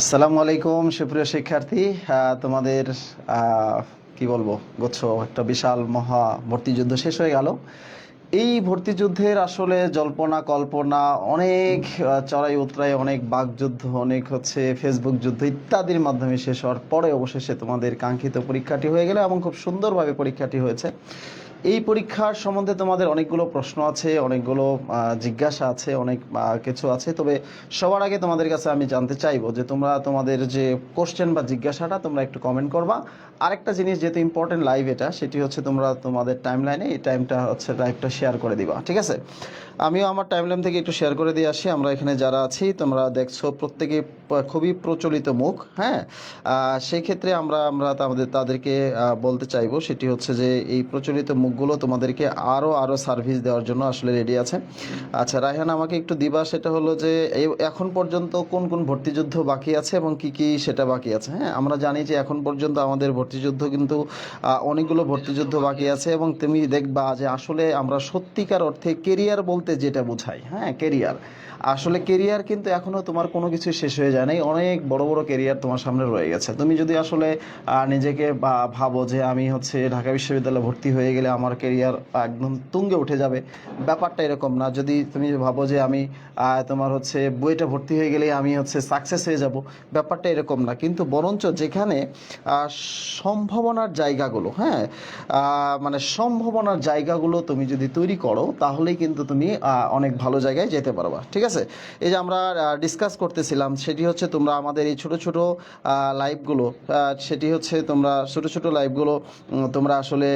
আসসালামু আলাইকুম, সুপ্রিয় শিক্ষার্থী। তোমাদের কি বলব, গুচ্ছ, একটা বিশাল মহা ভর্তি যুদ্ধ শেষ হয়ে গেল। এই ভর্তি যুদ্ধের আসলে জল্পনা, কল্পনা, অনেক চড়াই উতরাই, অনেক বাকযুদ্ধ, অনেক হচ্ছে ফেসবুক যুদ্ধ ইত্যাদির মাধ্যমে শেষ হওয়ার পরে অবশেষে তোমাদের কাঙ্ক্ষিত পরীক্ষাটি হয়ে গেল এবং খুব সুন্দরভাবে পরীক্ষাটি হয়েছে। এই পরীক্ষার সম্বন্ধে তোমাদের অনেকগুলো প্রশ্ন আছে, অনেকগুলো জিজ্ঞাসা আছে, অনেক কিছু আছে। তবে সবার আগে তোমাদের কাছে আমি জানতে চাইব যে তোমরা তোমাদের যে কোশ্চেন বা জিজ্ঞাসাটা তোমরা একটু কমেন্ট করবা। আরেকটা জিনিস যেহেতু ইম্পর্টেন্ট লাইভ এটা, সেটি হচ্ছে তোমরা তোমাদের টাইম লাইনে এই টাইমটা হচ্ছে লাইভটা শেয়ার করে দিবা, ঠিক আছে? আমিও আমার টাইম লাইন থেকে একটু শেয়ার করে দিয়ে আসি। আমরা এখানে যারা আছি, তোমরা দেখছ প্রত্যেকে খুবই প্রচলিত মুখ হ্যাঁ? সেই ক্ষেত্রে আমরা আমরা আমাদের তাদেরকে বলতে চাইব সেটি হচ্ছে যে, এই প্রচলিত মুখগুলো তোমাদেরকে আরও আরও সার্ভিস দেওয়ার জন্য আসলে রেডি আছে। আচ্ছা রায়হান, আমাকে একটু দিবা, সেটা হলো যে এখন পর্যন্ত কোন কোন ভর্তিযুদ্ধ বাকি আছে এবং কি কি সেটা বাকি আছে হ্যাঁ? আমরা জানি যে, এখন পর্যন্ত আমাদের ভর্তিযুদ্ধ কিন্তু অনেকগুলো ভর্তিযুদ্ধ বাকি আছে এবং তুমি দেখবা যে, আসলে আমরা সত্যিকার অর্থে কেরিয়ার বলতে যেটা বোঝাই হ্যাঁ কেরিয়ার আসলে কেরিয়ার কিন্তু এখনও তোমার কোনো কিছু শেষ হয়ে যায় নাই, অনেক বড় বড় কেরিয়ার তোমার সামনে রয়ে গেছে। তুমি যদি আসলে নিজেকে বা- ভাবো যে আমি হচ্ছে ঢাকা বিশ্ববিদ্যালয়ে ভর্তি হয়ে গেলে আমার কেরিয়ার একদম তুঙ্গে উঠে যাবে, ব্যাপারটা এরকম না। যদি তুমি ভাবো যে আমি তোমার হচ্ছে বইটা ভর্তি হয়ে গেলে আমি হচ্ছে সাকসেস হয়ে যাব, ব্যাপারটা এরকম না। কিন্তু বরঞ্চ যেখানে সম্ভাবনার জায়গাগুলো হ্যাঁ মানে সম্ভাবনার জায়গাগুলো তুমি যদি তৈরি করো, তাহলেই কিন্তু তুমি অনেক ভালো জায়গায় যেতে পারবা, ঠিক আছে? এই যে আমরা ডিসকাস করতেছিলাম, সেটি হচ্ছে তোমরা আমাদের এই ছোট ছোট লাইভগুলো সেটি হচ্ছে তোমরা ছোট ছোট লাইভগুলো তোমরা আসলে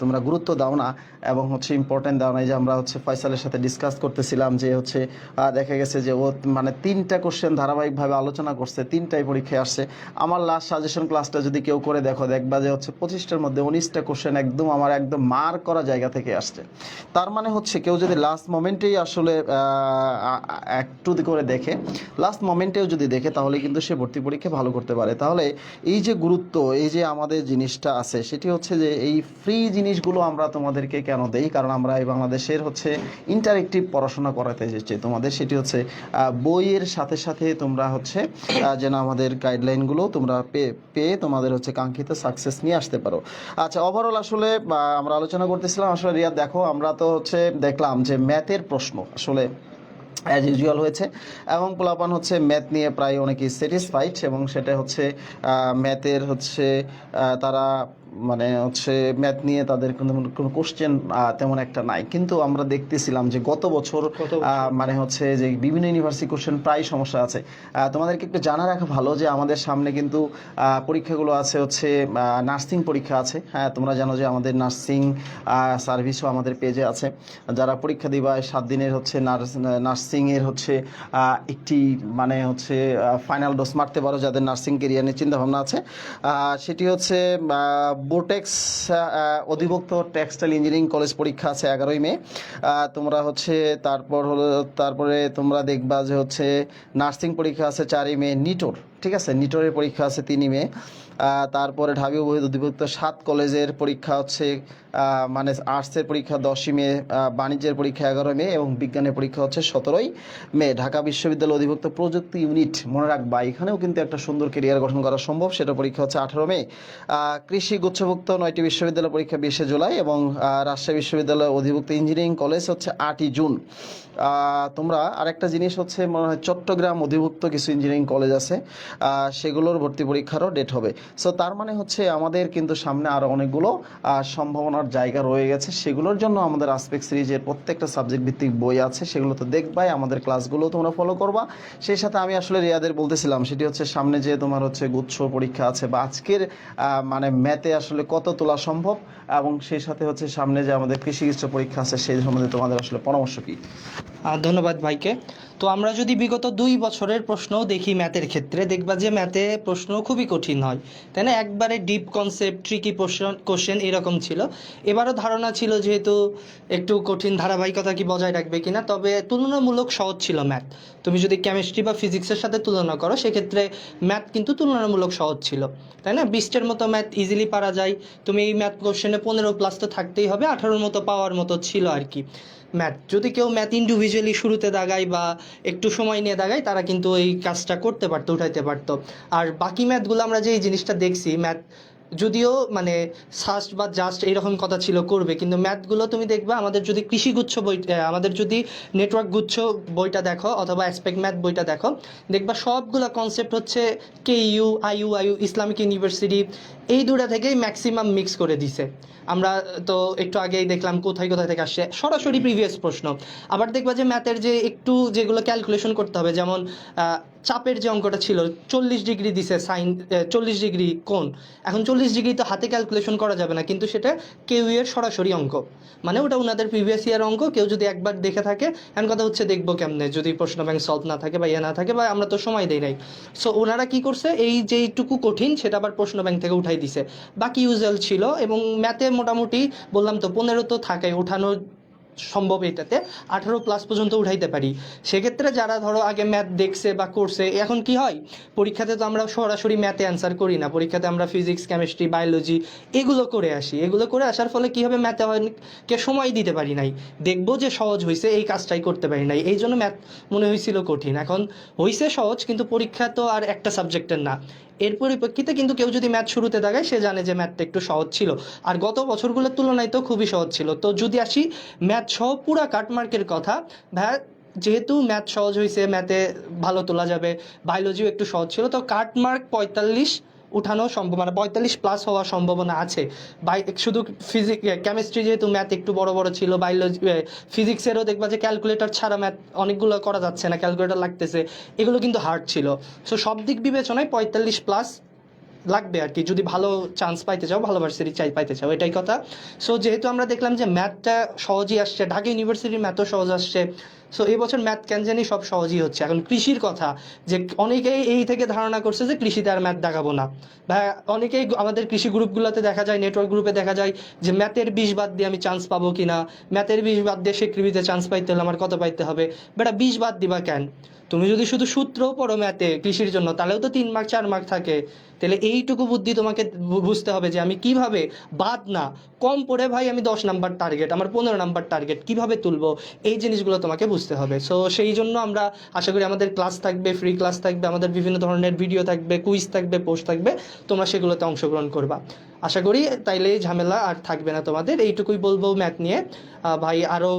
তোমরা গুরুত্ব দাও না এবং হচ্ছে ইম্পর্টেন্ট দাও না। এই যে আমরা হচ্ছে ফয়সালের সাথে ডিসকাস করতেছিলাম যে হচ্ছে দেখা গেছে যে ও মানে তিনটা কোশ্চেন ধারাবাহিকভাবে আলোচনা করছে, তিনটাই পরীক্ষায় আসছে। আমার লাস্ট সাজেশন ক্লাসটা যদি কেউ করে দেখো, দেখবা যে হচ্ছে পঁচিশটার মধ্যে উনিশটা কোশ্চেন একদম আমার একদম মার করা জায়গা থেকে আসছে। তার মানে হচ্ছে কেউ যদি লাস্ট মোমেন্টেই আসলে একটু করে দেখে। লাস্ট মোমেন্টেও যদি দেখে, তাহলে কিন্তু সে ভর্তি পরীক্ষা ভালো করতে পারে। তাহলে এই যে গুরুত্ব, এই যে আমাদের জিনিসটা আছে, সেটি হচ্ছে যে এই ফ্রি জিনিসগুলো আমরা তোমাদেরকে কেন দেই? কারণ আমরা এই বাংলাদেশের হচ্ছে ইন্টারেক্টিভ পড়াশোনা করাতে এসেছি। তোমাদের সেটি হচ্ছে বইয়ের সাথে সাথে তোমরা হচ্ছে যেন আমাদের গাইডলাইনগুলো তোমরা পেয়ে তোমাদের হচ্ছে কাঙ্ক্ষিত সাকসেস নিয়ে আসতে পারো। আচ্ছা ওভারঅল আসলে আমরা আলোচনা করতেছিলাম, আসলে রিয়া দেখো, আমরা তো হচ্ছে দেখলাম যে ম্যাথের প্রশ্ন। আসলে অ্যাজ ইউজুয়াল হয়েছে। এবং পোলাপান হচ্ছে ম্যাথ নিয়ে প্রায় অনেকেই স্যাটিসফাইড এবং সেটা হচ্ছে ম্যাথের হচ্ছে তারা মানে হচ্ছে ম্যাথ নিয়ে তাদের কোনো কোনো কোশ্চেন তেমন একটা নাই। কিন্তু আমরা দেখতেছিলাম যে গত বছর মানে হচ্ছে যে বিভিন্ন ইউনিভার্সিটি কোশ্চেন প্রায় সমস্যা আছে। তোমাদেরকে একটু জানা রাখা ভালো যে আমাদের সামনে কিন্তু পরীক্ষাগুলো আছে হচ্ছে নার্সিং পরীক্ষা আছে। হ্যাঁ তোমরা জানো যে আমাদের নার্সিং সার্ভিসও আমাদের পেজে আছে। যারা পরীক্ষা দিবা সাত দিনের হচ্ছে নার্স নার্সিংয়ের হচ্ছে একটি মানে হচ্ছে ফাইনাল ডোজ মারতে পারো যাদের নার্সিং কেরিয়ার নিয়ে চিন্তাভাবনা আছে। সেটি হচ্ছে বোটেক্স অধিভুক্ত টেক্সটাইল ইঞ্জিনিয়ারিং কলেজ পরীক্ষা আছে এগারোই মে। তোমরা হচ্ছে তারপর হলো, তারপরে তোমরা দেখবা যে হচ্ছে নার্সিং পরীক্ষা আছে চারই মে, নিটোর। ঠিক আছে, নিটোরের পরীক্ষা আছে তিনই মে। তারপরে ঢাবি অবহিত অধিভুক্ত সাত কলেজের পরীক্ষা হচ্ছে মানে আর্টসের পরীক্ষা দশই মে বাণিজ্যের পরীক্ষা এগারোই মে এবং বিজ্ঞানের পরীক্ষা হচ্ছে সতেরোই মে। ঢাকা বিশ্ববিদ্যালয় অধিভুক্ত প্রযুক্তি ইউনিট, মনে রাখবা, এখানেও কিন্তু একটা সুন্দর কেরিয়ার গঠন করা সম্ভব সেটা পরীক্ষা হচ্ছে আঠারো মে। কৃষি গুচ্ছভুক্ত নয়টি বিশ্ববিদ্যালয় পরীক্ষা বিশে জুলাই এবং রাজশাহী বিশ্ববিদ্যালয় অধিভুক্ত ইঞ্জিনিয়ারিং কলেজ হচ্ছে আটই জুন। তোমরা আরেকটা জিনিস হচ্ছে মনে হয় চট্টগ্রাম অধিভুক্ত কিছু ইঞ্জিনিয়ারিং কলেজ আছে। সেগুলোর ভর্তি পরীক্ষারও ডেট হবে। সো তার মানে হচ্ছে আমাদের কিন্তু সামনে আরও অনেকগুলো সম্ভাবনার জায়গা রয়ে গেছে। সেগুলোর জন্য আমাদের আসপেক্ট সিরিজের প্রত্যেকটা সাবজেক্ট ভিত্তিক বই আছে। সেগুলো তো দেখবাই, আমাদের ক্লাসগুলো তোমরা ফলো করবা। সেই সাথে আমি আসলে রিয়াদের বলতেছিলাম, সেটি হচ্ছে সামনে যে তোমার হচ্ছে গুচ্ছ পরীক্ষা আছে বা আজকের মানে ম্যাথে আসলে কত তোলা সম্ভব এবং সেই সাথে হচ্ছে সামনে যে আমাদের কৃষি কৃষ্ণ পরীক্ষা আছে, সেই সম্বন্ধে তোমাদের আসলে পরামর্শ কি? ধন্যবাদ ভাইকে। তো আমরা যদি বিগত দুই বছরের প্রশ্নও দেখি ম্যাথের ক্ষেত্রে, দেখবা যে ম্যাথে প্রশ্ন খুবই কঠিন হয়। তাই না? একবারে deep concept tricky question question এরকম ছিল। এবারও ধারণা ছিল যেহেতু একটু কঠিন ধারাবাহিকতা কি বজায় রাখবে কিনা তবে তুলনামূলক সহজ ছিল ম্যাথ। তুমি যদি কেমিস্ট্রি বা ফিজিক্সের সাথে তুলনা করো, সেক্ষেত্রে ম্যাথ কিন্তু তুলনামূলক সহজ ছিল। তাই না? বিশটার মতো ম্যাথ ইজিলি পারা যায়। তুমি এই ম্যাথ কোশ্চেনে পনেরো প্লাস তো থাকতেই হবে, আঠারোর মতো পাওয়ার মতো ছিল আর কি। ম্যাথ। যদি কেউ ম্যাথ ইন্ডিভিজুয়ালি শুরুতে দাগায় বা একটু সময় নিয়ে দাগায়, তারা কিন্তু এই কাজটা করতে পারতো, উঠাইতে পারতো। আর বাকি ম্যাথগুলো আমরা যে এই জিনিসটা দেখছি, ম্যাথ যদিও মানে সাস্ট বা জাস্ট এইরকম কথা ছিল করবে, কিন্তু ম্যাথগুলো তুমি দেখবে আমাদের যদি কৃষিগুচ্ছ বই আমাদের যদি নেটওয়ার্ক গুচ্ছ বইটা দেখো অথবা অ্যাসপেক্ট ম্যাথ বইটা দেখো, দেখবা সবগুলো কনসেপ্ট হচ্ছে K U IU IU Islamic University এই দুটা থেকেই ম্যাক্সিমাম মিক্স করে দিছে। আমরা তো একটু আগেই দেখলাম কোথায় কোথায় থেকে আসছে, সরাসরি প্রিভিয়াস প্রশ্ন। আবার দেখবা যে ম্যাথের যে একটু যেগুলো ক্যালকুলেশন করতে হবে, যেমন চাপের যে অঙ্কটা ছিল, চল্লিশ ডিগ্রি দিছে সাইন চল্লিশ ডিগ্রি কোন এখন চল্লিশ ডিগ্রি তো হাতে ক্যালকুলেশন করা যাবে না, কিন্তু সেটা কেউ এর সরাসরি অঙ্ক। মানে ওটা ওনাদের প্রিভিয়াস ইয়ার অঙ্ক, কেউ যদি একবার দেখে থাকে, এখন কথা হচ্ছে দেখব কেমনে, যদি প্রশ্ন ব্যাংক সলভ না থাকে বা ইয়ে না থাকে বা আমরা তো সময় দেই নাই। সো ওনারা কি করছে, এই যেইটুকু কঠিন, সেটা আবার প্রশ্ন ব্যাংক থেকে উঠাই দিছে। বাকি ইউজুয়াল ছিল এবং ম্যাথে মোটামুটি বললাম তো, পনেরো তো থাকে উঠানো সম্ভব এটাতে, আঠারো প্লাস পর্যন্ত উঠাইতে পারি। সেক্ষেত্রে যারা ধরো আগে ম্যাথ দেখছে বা করছে, এখন কি হয়? পরীক্ষাতে তো আমরা সরাসরি ম্যাথে অ্যান্সার করি না। পরীক্ষাতে আমরা ফিজিক্স কেমিস্ট্রি বায়োলজি এগুলো করে আসি। এগুলো করে আসার ফলে কী হবে? ম্যাথে কে সময় দিতে পারি নাই। দেখব যে সহজ হয়েছে এই কাজটাই করতে পারি নাই। এই জন্য ম্যাথ মনে হয়েছিল কঠিন। এখন হয়েছে সহজ, কিন্তু পরীক্ষা তো আর একটা সাবজেক্টের না। এর পরিপ্রেক্ষিতে কিন্তু কেউ যদি ম্যাথ শুরুতে দেখায় সে জানে যে ম্যাথটা একটু সহজ ছিল। আর গত বছরগুলোর তুলনায় তো খুবই সহজ ছিল। তো যদি আসি ম্যাথ সহ পুরা কাটমার্কের কথা ভ্যা যেহেতু ম্যাথ সহজ হয়েছে ম্যাথে ভালো তোলা যাবে বায়োলজিও একটু সহজ ছিল, তো কাটমার্ক পঁয়তাল্লিশ উঠানো সম্ভব মানে পঁয়তাল্লিশ প্লাস হওয়ার সম্ভাবনা আছে। বাই, শুধু ফিজিক কেমিস্ট্রি যেহেতু ম্যাথ একটু বড় বড় ছিল বায়োলজি ফিজিক্সেরও দেখবা যে ক্যালকুলেটর ছাড়া ম্যাথ অনেকগুলো করা যাচ্ছে না ক্যালকুলেটর লাগতেছে। এগুলো কিন্তু হার্ড ছিল। সো সব দিক বিবেচনায় পঁয়তাল্লিশ প্লাস লাগবে আর কি। যদি ভালো চান্স পাইতে চাও, ভালো ভার্সিটি চাই, পাইতে চাও, এটাই কথা। সো যেহেতু আমরা দেখলাম যে ম্যাথটা সহজই আসছে, ঢাকা ইউনিভার্সিটির ম্যাথও সহজ আসছে সো এই বছর ম্যাথ কেন জানি সব সহজই হচ্ছে। এখন কৃষির কথা, যে অনেকেই এই থেকে ধারণা করছে যে কৃষিতে আর ম্যাথ দেখাবো না। বা অনেকেই আমাদের কৃষি গ্রুপগুলোতে দেখা যায় নেটওয়ার্ক গ্রুপে দেখা যায় যে ম্যাথের বিষ বাদ দিয়ে আমি চান্স পাবো কি না ম্যাথের বিষ বাদ দিয়ে স্বীকৃতিতে চান্স পাইতে হলে আমার কত পাইতে হবে? বেটা বিষ বাদ দিবা কেন? তুমি যদি শুধু সূত্র, পড়ো ম্যাথে কৃষির জন্য, তাহলেও তো তিন মার্ক চার মার্ক থাকে। তাহলে এইটুকু বুদ্ধি তোমাকে বুঝতে হবে যে আমি কীভাবে বাদ না, কম পড়ে ভাই আমি দশ নাম্বার টার্গেট আমার পনেরো নাম্বার টার্গেট কীভাবে তুলবো, এই জিনিসগুলো তোমাকে বুঝতে হবে। সো সেই জন্য আমরা আশা করি আমাদের ক্লাস থাকবে ফ্রি ক্লাস থাকবে, আমাদের বিভিন্ন ধরনের ভিডিও থাকবে কুইজ থাকবে পোস্ট থাকবে, তোমরা সেগুলোতে অংশগ্রহণ করবা। আশা করি তাইলে ঝামেলা আর থাকবে না তোমাদের, এইটুকুই বলব ম্যাথ নিয়ে। ভাই আরও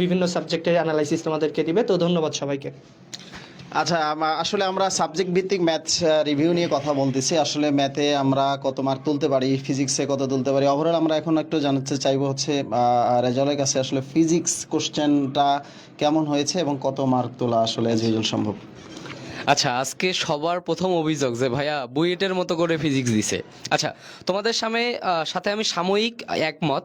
বিভিন্ন সাবজেক্টের অ্যানালাইসিস তোমাদেরকে দিবে, তো ধন্যবাদ সবাইকে। আচ্ছা আসলে আমরা সাবজেক্ট ভিত্তিক ম্যাথ রিভিউ নিয়ে কথা বলতেছি। আসলে ম্যাথে আমরা কত মার্ক তুলতে পারি ফিজিক্সে কত তুলতে পারি? ওভারঅল আমরা এখন একটু জানতে চাইব হচ্ছে রেজালের কাছে আসলে ফিজিক্স কোশ্চেনটা কেমন হয়েছে এবং কত মার্ক তোলা আসলে যেজন সম্ভব? আচ্ছা আজকে সবার প্রথম অভিযোগ যে ভাইয়া বুয়েটের মতো করে ফিজিক্স দিছে। আচ্ছা তোমাদের সামনে সাথে আমি সাময়িক একমত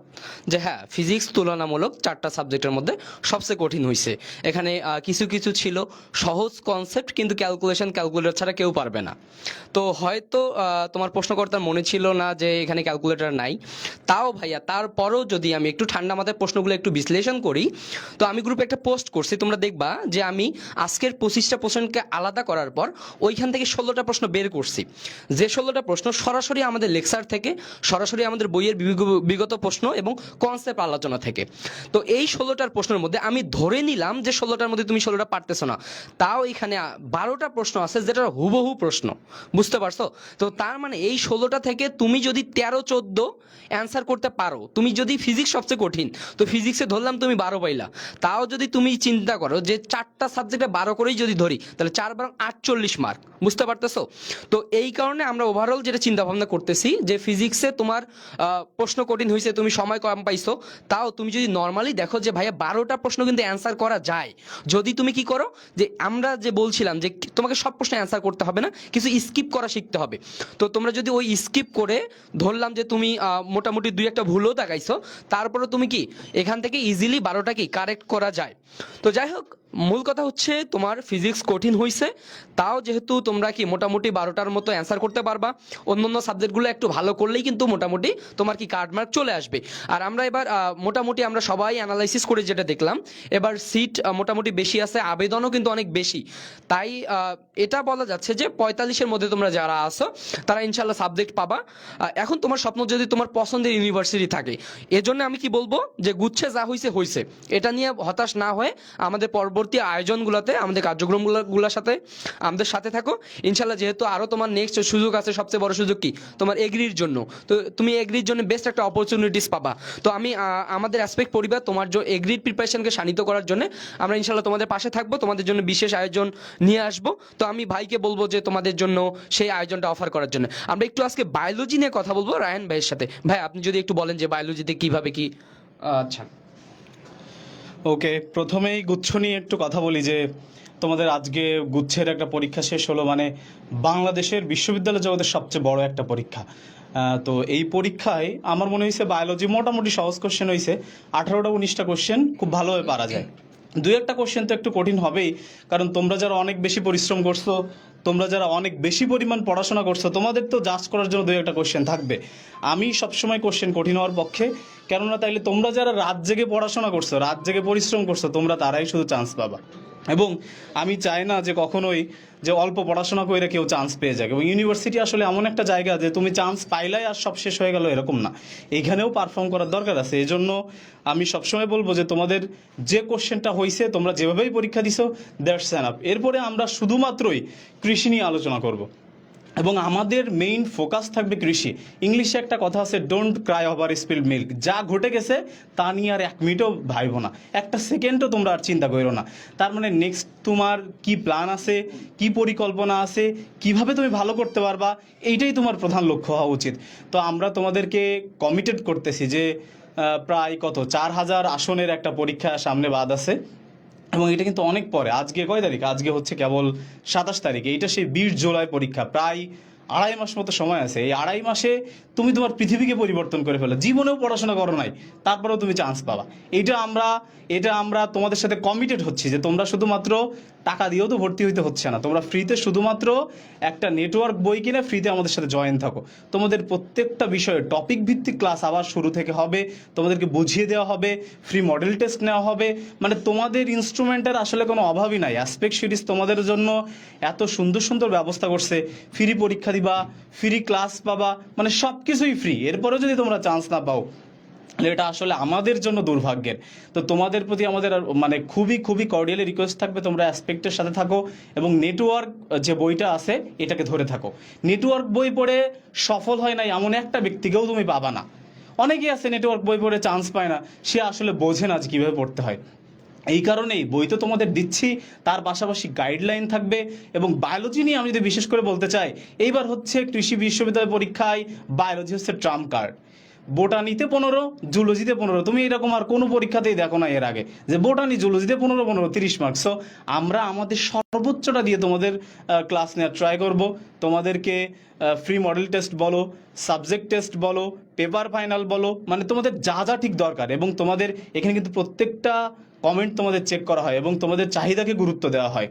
যে হ্যাঁ ফিজিক্স তুলনামূলক চারটা সাবজেক্টের মধ্যে সবচেয়ে কঠিন হয়েছে এখানে কিছু কিছু ছিল সহজ কনসেপ্ট কিন্তু ক্যালকুলেশন ক্যালকুলেটর ছাড়া কেউ পারবে না। তো হয়তো তোমার প্রশ্নকর্তার মনে ছিল না যে এখানে ক্যালকুলেটর নাই। তাও ভাইয়া, তারপরও যদি আমি একটু ঠান্ডা মাথায় প্রশ্নগুলো একটু বিশ্লেষণ করি, তো আমি গ্রুপে একটা পোস্ট করছি, তোমরা দেখবা যে আমি আজকের পঁচিশটা প্রশ্নকে আলাদা করার পর ওইখান থেকে ষোলোটা প্রশ্ন বের করছি। যে ষোলোটা প্রশ্ন সরাসরি আমাদের লেকচার থেকে, সরাসরি আমাদের বইয়ের বিগত প্রশ্ন এবং কনসেপ্ট আলোচনা থেকে। তো এই ষোলোটার প্রশ্নের মধ্যে আমি ধরে নিলাম যে ষোলোটার মধ্যে তুমি ষোলোটা পারতেছো না। তাও এখানে বারোটা প্রশ্ন আছে যেটা হুবহু প্রশ্ন। বুঝতে পারছ? তো তার মানে এই ষোলোটা থেকে তুমি যদি তেরো, চোদ্দ অ্যান্সার করতে পারো, তুমি যদি ফিজিক্স সবচেয়ে কঠিন, তো ফিজিক্সে ধরলাম তুমি বারো পাইলা। তাও যদি তুমি চিন্তা করো যে চারটা সাবজেক্টে বারো করেই যদি ধরি, তাহলে চার বারো আটচল্লিশ মার্ক বুঝতে পারতেছো? তো এই কারণে আমরা ওভারঅল যেটা চিন্তা ভাবনা করতেছি, যে ফিজিক্সে তোমার প্রশ্ন কঠিন হয়েছে, তুমি সময় কম পাইছো, তাও তুমি যদি নর্মালি দেখো যে ভাইয়া বারোটা প্রশ্ন কিন্তু অ্যান্সার করা যায়। যদি তুমি কি করো, যে আমরা যে বলছিলাম যে তোমাকে সব প্রশ্ন অ্যান্সার করতে হবে না, কিছু স্কিপ করা শিখতে হবে। তো তোমরা যদি ওই স্কিপ করে ধরলাম যে তুমি মোটামুটি দুই একটা ভুলও দেখাইছো, তারপরে তুমি কি, এখান থেকে ইজিলি বারোটা কি কারেক্ট করা যায়। তো যাই হোক মূল কথা হচ্ছে তোমার ফিজিক্স কঠিন হয়েছে তাও যেহেতু তোমরা কি মোটামুটি বারোটার মতো অ্যান্সার করতে পারবা অন্য অন্য সাবজেক্টগুলো একটু ভালো করলেই কিন্তু মোটামুটি তোমার কি কার্ড মার্ক চলে আসবে। আর আমরা এবার মোটামুটি আমরা সবাই অ্যানালাইসিস করে যেটা দেখলাম, এবার সিট মোটামুটি বেশি আছে, আবেদনও কিন্তু অনেক বেশি। তাই এটা বলা যাচ্ছে যে পঁয়তাল্লিশের মধ্যে তোমরা যারা আসো তারা ইনশাল্লাহ সাবজেক্ট পাবা। এখন তোমার স্বপ্ন যদি তোমার পছন্দের ইউনিভার্সিটি থাকে, এজন্য আমি কি বলব যে গুচ্ছে যা হয়েছে হয়েছে এটা নিয়ে হতাশ না হয়ে আমাদের পরবর্তী আয়োজনগুলোতে, আমাদের কার্যক্রমগুলোর সাথে আমাদের সাথে থাকো। ইনশাল্লাহ যেহেতু আরও তোমার নেক্সট সুযোগ আছে, সবচেয়ে বড় সুযোগ কি? তোমার এগ্রির জন্য। তো তুমি এগ্রির জন্য বেস্ট একটা অপরচুনিটিস পাবা। তো আমি আমাদের অ্যাসপেক্ট পরিবার, তোমার যে এগ্রির প্রিপারেশনকে শানিত করার জন্য আমরা ইনশাল্লাহ তোমাদের পাশে থাকব, তোমাদের জন্য বিশেষ আয়োজন নিয়ে আসব। তো আমি ভাইকে বলব যে তোমাদের জন্য সেই আয়োজনটা অফার করার জন্য। আমরা একটু আজকে বায়োলজি নিয়ে কথা বলব রায়ন ভাইয়ের সাথে। ভাই, আপনি যদি একটু বলেন যে বায়োলজিতে কীভাবে কি আচ্ছা। ওকে, প্রথমেই গুচ্ছ নিয়ে একটু কথা বলি যে তোমাদের আজকে গুচ্ছের একটা পরীক্ষা শেষ হলো মানে বাংলাদেশের বিশ্ববিদ্যালয় জগতের সবচেয়ে বড় একটা পরীক্ষা। তো এই পরীক্ষায় আমার মনে হয়েছে বায়োলজি মোটামুটি সহজ কোশ্চেন হয়েছে আঠারোটা, উনিশটা কোশ্চেন খুব ভালোভাবে পারা যায়। দুই একটা কোশ্চেন তো একটু কঠিন হবেই, কারণ তোমরা যারা অনেক বেশি পরিশ্রম করছ, তোমরা যারা অনেক বেশি পরিমাণ পড়াশোনা করছ, তোমাদের তো জাজ করার জন্য দু একটা কোশ্চেন থাকবে। আমি সবসময় কোশ্চেন কঠিন হওয়ার পক্ষে, কেননা তাইলে তোমরা যারা রাত জেগে পড়াশোনা করছ, রাত জেগে পরিশ্রম করছ, তোমরা তারাই শুধু চান্স পাবা। এবং আমি চাই না যে কখনোই যে অল্প পড়াশোনা করে কেউ চান্স পেয়ে যাক। এবং ইউনিভার্সিটি আসলে এমন একটা জায়গা যে তুমি চান্স পাইলাই আর সব শেষ হয়ে গেল এরকম না। এইখানেও পারফর্ম করার দরকার আছে। এই জন্য আমি সবসময় বলব যে তোমাদের যে কোশ্চেনটা হয়েছে তোমরা যেভাবেই পরীক্ষা দিছো দ্যাটস অ্যান আপ এরপরে আমরা শুধুমাত্রই কৃষি নিয়ে আলোচনা করব। এবং আমাদের মেইন ফোকাস থাকবে কৃষি। ইংলিশে একটা কথা আছে don't cry over spilled milk যা ঘটে গেছে, তা নিয়ে আর এক মিনিটও ভাইবো না। একটা সেকেন্ডও তোমরা আর চিন্তা করো না। তার মানে নেক্সট তোমার কি প্ল্যান আছে, কি পরিকল্পনা আছে, কীভাবে তুমি ভালো করতে পারবা, এইটাই তোমার প্রধান লক্ষ্য হওয়া উচিত। তো আমরা তোমাদেরকে কমিটেড করতেছি যে প্রায় কত? চার হাজার আসনের একটা পরীক্ষা সামনে বাদ আছে। এবং এটা কিন্তু অনেক পরে। আজকে কয় তারিখ? আজকে হচ্ছে কেবল সাতাশ তারিখ। এইটা সেই বিশ জুলাই পরীক্ষা। প্রায় আড়াই মাস মতো সময় আছে। এই আড়াই মাসে তুমি তোমার পৃথিবীকে পরিবর্তন করে ফেলো। জীবনেও পড়াশোনা করো নাই, তারপরেও তুমি চান্স পাবা। এটা আমরা এটা আমরা তোমাদের সাথে কমিটেড হচ্ছি যে তোমরা শুধুমাত্র টাকা দিয়েও তো ভর্তি হইতে হচ্ছে না। তোমরা ফ্রিতে শুধুমাত্র একটা নেটওয়ার্ক বই কিনে ফ্রিতে আমাদের সাথে জয়েন থাকো। তোমাদের প্রত্যেকটা বিষয়ে টপিক ভিত্তিক ক্লাস আবার শুরু থেকে হবে। তোমাদেরকে বুঝিয়ে দেওয়া হবে ফ্রি মডেল টেস্ট নেওয়া হবে। মানে তোমাদের ইনস্ট্রুমেন্টের আসলে কোনো অভাবই নাই। অ্যাসপেক্ট সিরিজ তোমাদের জন্য এত সুন্দর সুন্দর ব্যবস্থা করছে। ফ্রি পরীক্ষা দিবা ফ্রি ক্লাস পাবা মানে সব কিছুই ফ্রি এরপরেও যদি তোমরা চান্স না পাও এটা আসলে আমাদের জন্য দুর্ভাগ্যের। তো তোমাদের প্রতি আমাদের মানে খুবই খুবই কর্ডিয়ালি রিকোয়েস্ট থাকবে, তোমরা অ্যাসপেক্টের সাথে থাকো এবং নেটওয়ার্ক যে বইটা আছে, এটাকে ধরে থাকো। নেটওয়ার্ক বই পড়ে সফল হয় নাই এমন একটা ব্যক্তিকেও তুমি পাবা না। অনেকেই আছে নেটওয়ার্ক বই পড়ে চান্স পায় না, সে আসলে বোঝে না যে কীভাবে পড়তে হয়। এই কারণেই বই তো তোমাদের দিচ্ছি, তার পাশাপাশি গাইডলাইন থাকবে এবং বায়োলজি নিয়ে আমি যদি বিশেষ করে বলতে চাই, এইবার হচ্ছে কৃষি বিশ্ববিদ্যালয় পরীক্ষায় বায়োলজি হচ্ছে ট্রাম্প কার্ড বোটানিতে পনেরো জুলজিতে পনেরো। তুমি এরকম আর কোনো পরীক্ষাতেই দেখো না এর আগে যে বোটানি জুলজিতে পনেরো পনেরো, তিরিশ মার্কস সো আমরা আমাদের সর্বোচ্চটা দিয়ে তোমাদের ক্লাস নেওয়ার ট্রাই করব। তোমাদেরকে ফ্রি মডেল টেস্ট বলো সাবজেক্ট টেস্ট বলো পেপার ফাইনাল বলো মানে তোমাদের যা যা ঠিক দরকার এবং তোমাদের এখানে কিন্তু প্রত্যেকটা কমেন্ট তোমাদের চেক করা হয় এবং তোমাদের চাহিদাকে গুরুত্ব দেওয়া হয়।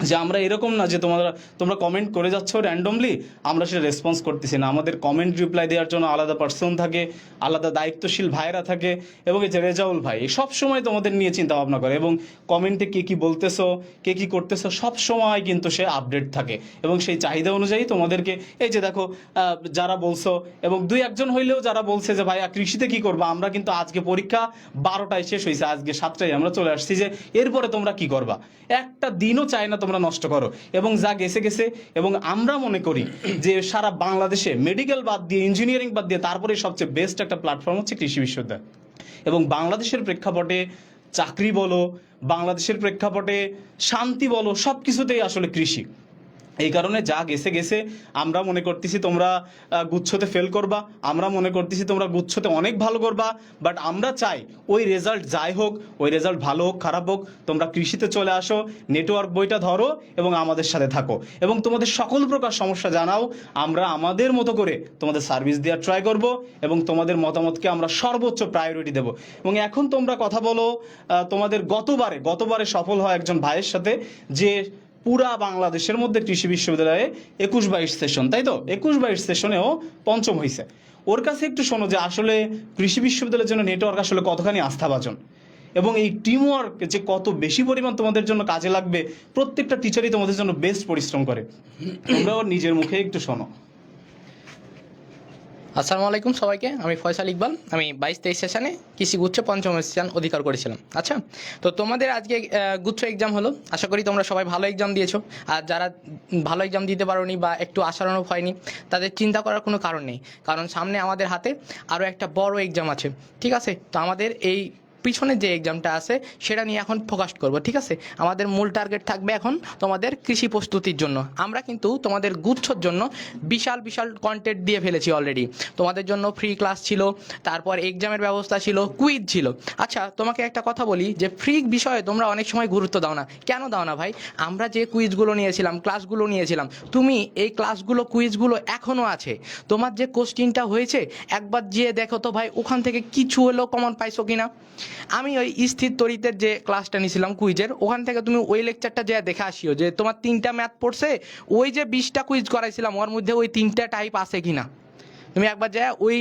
যে আমরা এরকম না যে তোমরা তোমরা কমেন্ট করে যাচ্ছ র্যান্ডমলি আমরা সেটা রেসপন্স করতেছি না। আমাদের কমেন্ট রিপ্লাই দেওয়ার জন্য আলাদা পার্সন থাকে, আলাদা দায়িত্বশীল ভাইরা থাকে এবং এই যে রেজাউল ভাই সব সময় তোমাদের নিয়ে চিন্তা ভাবনা করে এবং কমেন্টে কে কি বলতেছো, কে কি করতেছো, সব সময় কিন্তু সে আপডেট থাকে এবং সেই চাহিদা অনুযায়ী তোমাদেরকে, এই যে দেখো যারা বলছো এবং দুই একজন হইলেও যারা বলছে যে, ভাইয়া, কৃষিতে কি করবা? আমরা কিন্তু আজকে পরীক্ষা বারোটায় শেষ হয়েছে আজকে সাতটায় আমরা চলে আসছি যে, এরপরে তোমরা কি করবা? একটা দিনও চায় না তোমরা নষ্ট করো। এবং যা গেছে গেছে। এবং আমরা মনে করি যে সারা বাংলাদেশে মেডিকেল বাদ দিয়ে ইঞ্জিনিয়ারিং বাদ দিয়ে তারপরে সবচেয়ে বেস্ট একটা প্ল্যাটফর্ম হচ্ছে কৃষি বিশ্ববিদ্যালয়। এবং বাংলাদেশের প্রেক্ষাপটে চাকরি বলো, বাংলাদেশের প্রেক্ষাপটে শান্তি বলো সব কিছুতেই আসলে কৃষি। এই কারণে যা গেছে গেছে। আমরা মনে করতেছি তোমরা গুচ্ছতে ফেল করবা। আমরা মনে করতেছি তোমরা গুচ্ছতে অনেক ভালো করবা। বাট আমরা চাই ওই রেজাল্ট যাই হোক, ওই রেজাল্ট ভালো হোক, খারাপ হোক, তোমরা কৃষিতে চলে আসো নেটওয়ার্ক বইটা ধরো এবং আমাদের সাথে থাকো। এবং তোমাদের সকল প্রকার সমস্যা জানাও। আমরা আমাদের মতো করে তোমাদের সার্ভিস দেওয়ার ট্রাই করব এবং তোমাদের মতামতকে আমরা সর্বোচ্চ প্রায়োরিটি দেব। এবং এখন তোমরা কথা বলো তোমাদের গতবারে গতবারে সফল হয় একজন ভাইয়ের সাথে যে পুরা বাংলাদেশের মধ্যে কৃষি বিশ্ববিদ্যালয়ে একুশ বাইশ সেশন, তাই তো? একুশ বাইশ সেশনেও পঞ্চম হয়েছে ওর কাছে একটু শোনো যে আসলে কৃষি বিশ্ববিদ্যালয়ের জন্য নেটওয়ার্ক আসলে কতখানি আস্থাভাজন। এবং এই টিম ওয়ার্ক যে কত বেশি পরিমাণ তোমাদের জন্য কাজে লাগবে, প্রত্যেকটা টিচারই তোমাদের জন্য বেস্ট পরিশ্রম করে। তোমরাও নিজের মুখে একটু শোনো। আসসালামু আলাইকুম সবাইকে, আমি ফয়সাল ইকবাল। আমি বাইশ তেইশ সেশনে কৃষি গুচ্ছ পঞ্চম স্থান অধিকার করেছিলাম। আচ্ছা তো তোমাদের আজকে গুচ্ছ এক্সাম হলো। আশা করি তোমরা সবাই ভালো এক্সাম দিয়েছ। আর যারা ভালো এক্সাম দিতে পারোনি বা একটু আশানুরূপ হয়নি, তাদের চিন্তা করার কোনো কারণ নেই। কারণ সামনে আমাদের হাতে আরও একটা বড় এক্সাম আছে। ঠিক আছে? তো আমাদের এই পিছনের যে এক্সামটা আছে, সেটা নিয়ে এখন ফোকাস করব, ঠিক আছে? আমাদের মূল টার্গেট থাকবে এখন তোমাদের কৃষি প্রস্তুতির জন্য। আমরা কিন্তু তোমাদের গুচ্ছর জন্য বিশাল বিশাল কন্টেন্ট দিয়ে ফেলেছি অলরেডি তোমাদের জন্য ফ্রি ক্লাস ছিল, তারপর এক্সামের ব্যবস্থা ছিল কুইজ ছিল। আচ্ছা তোমাকে একটা কথা বলি, যে ফ্রি বিষয়ে তোমরা অনেক সময় গুরুত্ব দাও না। কেন দাও না ভাই? আমরা যে কুইজগুলো নিয়েছিলাম ক্লাসগুলো নিয়েছিলাম, তুমি এই ক্লাসগুলো কুইজগুলো এখনও আছে। তোমার যে কোশ্চিনটা হয়েছে, একবার যেয়ে দেখো তো ভাই, ওখান থেকে কিছু হলেও কমন পাইছো কিনা? আমি ওই স্থির তরিতের যে ক্লাসটা নিয়েছিলাম কুইজের ওখান থেকে তুমি ওই লেকচারটা যে দেখে আসিও যে তোমার তিনটা ম্যাথ পড়ছে, ওই যে বিশটা কুইজ করাইছিলাম, ওর মধ্যে ওই তিনটা টাইপ আছে কিনা? তুমি একবার যা ওই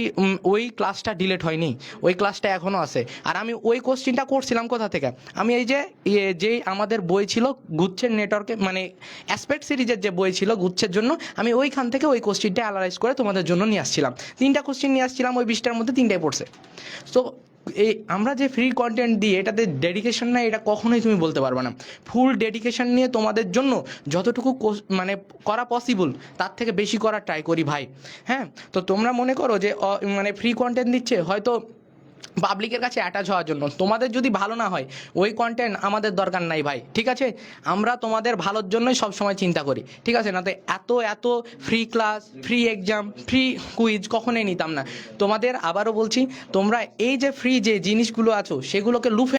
ওই ক্লাসটা ডিলেট হয়নি, ওই ক্লাসটা এখনও আছে। আর আমি ওই কোশ্চিনটা করছিলাম কোথা থেকে? আমি এই যে যেই আমাদের বই ছিল গুচ্ছের নেটওয়ার্কে মানে অ্যাসপেক্ট সিরিজের যে বই ছিল গুচ্ছের জন্য, আমি ওইখান থেকে ওই কোশ্চিনটা অ্যানালাইজ করে তোমাদের জন্য নিয়ে আসছিলাম। তিনটা কোশ্চিন নিয়ে আসছিলাম, ওই বিশটার মধ্যে তিনটাই পড়ছে। তো এই আমরা যে ফ্রি কন্টেন্ট দিই, এটাতে ডেডিকেশন না এটা কখনোই তুমি বলতে পারবে না। ফুল ডেডিকেশন নিয়ে তোমাদের জন্য যতটুকু মানে করা পসিবল তার থেকে বেশি করার ট্রাই করি ভাই। হ্যাঁ? তো তোমরা মনে করো যে মানে ফ্রি কন্টেন্ট দিচ্ছে, হয়তো পাবলিকের কাছে অ্যাটাচ হওয়ার জন্য। তোমাদের যদি ভালো না হয়, ওই কন্টেন্ট আমাদের দরকার নাই ভাই, ঠিক আছে? আমরা তোমাদের ভালোর জন্যই সবসময় চিন্তা করি, ঠিক আছে? না তো এত এত free class free exam free quiz কখনোই নিতাম না। তোমাদের আবারও বলছি, তোমরা এই যে ফ্রি যে জিনিসগুলো আছো, সেগুলোকে লুফে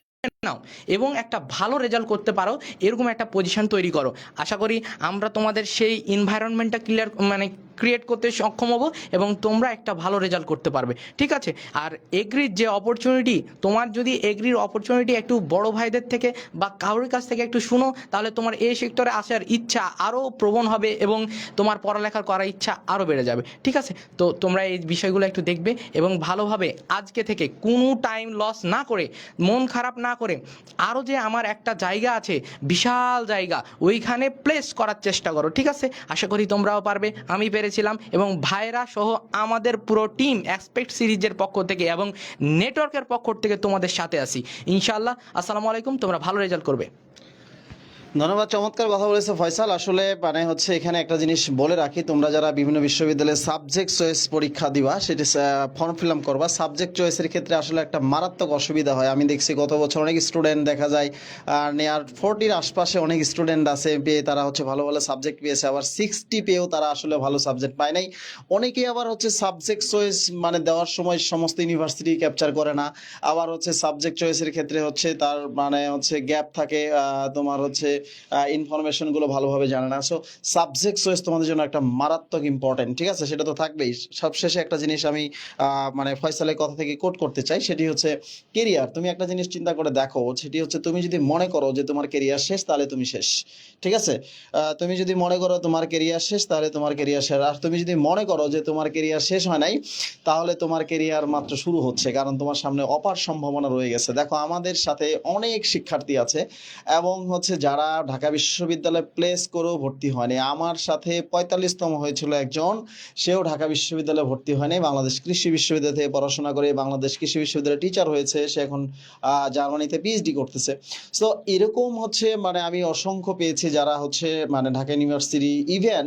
নাও এবং একটা ভালো রেজাল্ট করতে পারো, এরকম একটা পজিশন তৈরি করো। আশা করি আমরা তোমাদের সেই এনভায়রনমেন্টটা ক্লিয়ার মানে ক্রিয়েট করতে সক্ষম হব এবং তোমরা একটা ভালো রেজাল্ট করতে পারবে। ঠিক আছে? আর এগ্রির যে অপরচুনিটি তোমার যদি এগ্রির অপরচুনিটি একটু বড় ভাইদের থেকে বা কারোর কাছ থেকে একটু শুনো, তাহলে তোমার এই সেক্টরে আসার ইচ্ছা আরও প্রবণ হবে এবং তোমার পড়ালেখা করার ইচ্ছা আরও বেড়ে যাবে। ঠিক আছে? তো তোমরা এই বিষয়গুলো একটু দেখবে এবং ভালোভাবে আজকে থেকে কোনো টাইম লস না করে, মন খারাপ না করে আরও যে আমার একটা জায়গা আছে, বিশাল জায়গা, ওইখানে প্লেস করার চেষ্টা করো। ঠিক আছে? আশা করি তোমরাও পারবে। আমি পেরেছিলাম এবং ভাইরা সহ আমাদের পুরো টিম এক্সপেক্ট সিরিজের পক্ষ থেকে এবং নেটওয়ার্কের পক্ষ থেকে তোমাদের সাথে আসি ইনশাল্লাহ আসসালামু আলাইকুম, তোমরা ভালো রেজাল্ট করবে। ধন্যবাদ, চমৎকার কথা বলেছে ফয়সাল। আসলে মানে হচ্ছে এখানে একটা জিনিস বলে রাখি, তোমরা যারা বিভিন্ন বিশ্ববিদ্যালয়ে সাবজেক্ট চয়েস পরীক্ষা দিবা, সেটি ফর্ম ফিল আপ করবা। সাবজেক্ট চয়েসের ক্ষেত্রে আসলে একটা মারাত্মক অসুবিধা হয়। আমি দেখছি গত বছর অনেক স্টুডেন্ট দেখা যায়, আর নেয়ার ফোরটির আশপাশে অনেক স্টুডেন্ট আছে, পেয়ে তারা হচ্ছে ভালো ভালো সাবজেক্ট পেয়েছে। আবার সিক্সটি পেয়েও তারা আসলে ভালো সাবজেক্ট পায় নাই। অনেকেই আবার হচ্ছে সাবজেক্ট চয়েস মানে দেওয়ার সময় সমস্ত ইউনিভার্সিটি ক্যাপচার করে না। আবার হচ্ছে সাবজেক্ট চয়েসের ক্ষেত্রে হচ্ছে তার মানে হচ্ছে গ্যাপ থাকে তোমার হচ্ছে ইনফরমেশনগুলো ভালোভাবে জানে না। সো সাবজেক্ট চয়েস তোমাদের জন্য একটা মারাত্মক ইম্পর্টেন্ট ঠিক আছে? সেটা তো থাকবেই। সবশেষে একটা জিনিস আমি মানে ফয়সালের কথা থেকে কোট করতে চাই, সেটি হচ্ছে কেরিয়ার তুমি একটা জিনিস চিন্তা করে দেখো, সেটি হচ্ছে তুমি যদি মনে করো যে তোমার কেরিয়ার শেষ, তাহলে তুমি শেষ, ঠিক আছে? তুমি যদি মনে করো তোমার কেরিয়ার শেষ, তাহলে তোমার কেরিয়ার শেষ। আর তুমি যদি মনে করো যে তোমার কেরিয়ার শেষ হয় নাই, তাহলে তোমার কেরিয়ার মাত্র শুরু হচ্ছে, কারণ তোমার সামনে অপার সম্ভাবনা রয়ে গেছে। দেখো, আমাদের সাথে অনেক শিক্ষার্থী আছে, এবং হচ্ছে যারা ঢাকা বিশ্ববিদ্যালয়ে প্লেস করেও ভর্তি হয়নি। আমার সাথে পঁয়তাল্লিশতম হয়েছিল একজন, সেও ঢাকা বিশ্ববিদ্যালয়ে ভর্তি হয়নি। বাংলাদেশ কৃষি বিশ্ববিদ্যালয় থেকে পড়াশোনা করে বাংলাদেশ কৃষি বিশ্ববিদ্যালয়ে টিচার হয়েছে। সে এখন জার্মানিতে পিএইচডি করতেছে। সো এরকম হচ্ছে মানে আমি অসংখ্য পেয়েছি যারা হচ্ছে মানে ঢাকা ইউনিভার্সিটি ইভেন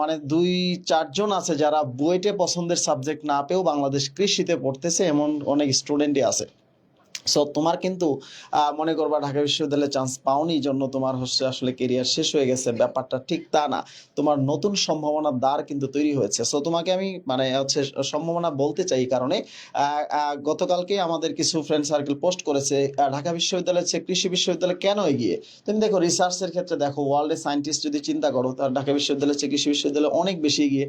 মানে দুই, চারজন আছে যারা বুয়েটে পছন্দের সাবজেক্ট না পেয়েও বাংলাদেশ কৃষিতে পড়তেছে, এমন অনেক স্টুডেন্টই আছে। সো তোমার কিন্তু মনে করবা ঢাকা বিশ্ববিদ্যালয়ে চান্স পাওনি, জন্য তোমার হচ্ছে আসলে কেরিয়ার শেষ হয়ে গেছে। ব্যাপারটা ঠিক তা না। তোমার নতুন সম্ভাবনার দ্বার কিন্তু তৈরি হয়েছে। সো তোমাকে আমি মানে হচ্ছে সম্ভাবনা বলতে চাই কারণে গতকালকে আমাদের কিছু ফ্রেন্ড সার্কেল পোস্ট করেছে ঢাকা বিশ্ববিদ্যালয়ের চেয়ে কৃষি বিশ্ববিদ্যালয় কেন এগিয়ে? তুমি দেখো রিসার্চের ক্ষেত্রে দেখো ওয়ার্ল্ডের সায়েন্টিস্ট যদি চিন্তা করো তার ঢাকা বিশ্ববিদ্যালয়ের চেয়ে কৃষি বিশ্ববিদ্যালয় অনেক বেশি এগিয়ে।